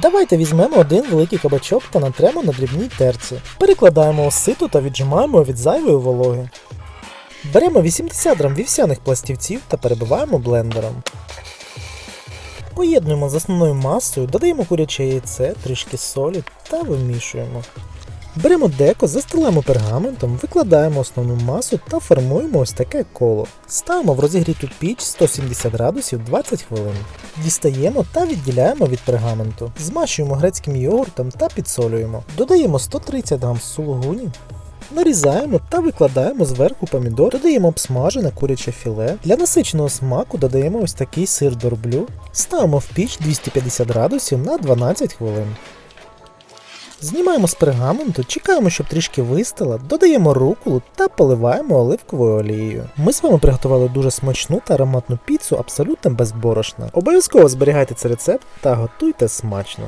Давайте візьмемо один великий кабачок та натремо на дрібній терці. Перекладаємо у сито та віджимаємо від зайвої вологи. Беремо 80 грам вівсяних пластівців та перебиваємо блендером. Поєднуємо з основною масою, додаємо куряче яйце, трішки солі та вимішуємо. Беремо деко, застилаємо пергаментом, викладаємо основну масу та формуємо ось таке коло. Ставимо в розігріту піч 170 градусів 20 хвилин. Дістаємо та відділяємо від пергаменту. Змащуємо грецьким йогуртом та підсолюємо. Додаємо 130 г сулугуні. Нарізаємо та викладаємо зверху помідор, додаємо обсмажене куряче філе. Для насиченого смаку додаємо ось такий сир дорблю. Ставимо в піч 250 градусів на 12 хвилин. Знімаємо з пергаменту, чекаємо, щоб трішки вистила, додаємо рукулу та поливаємо оливковою олією. Ми з вами приготували дуже смачну та ароматну піцу абсолютно без борошна. Обов'язково зберігайте цей рецепт та готуйте смачно.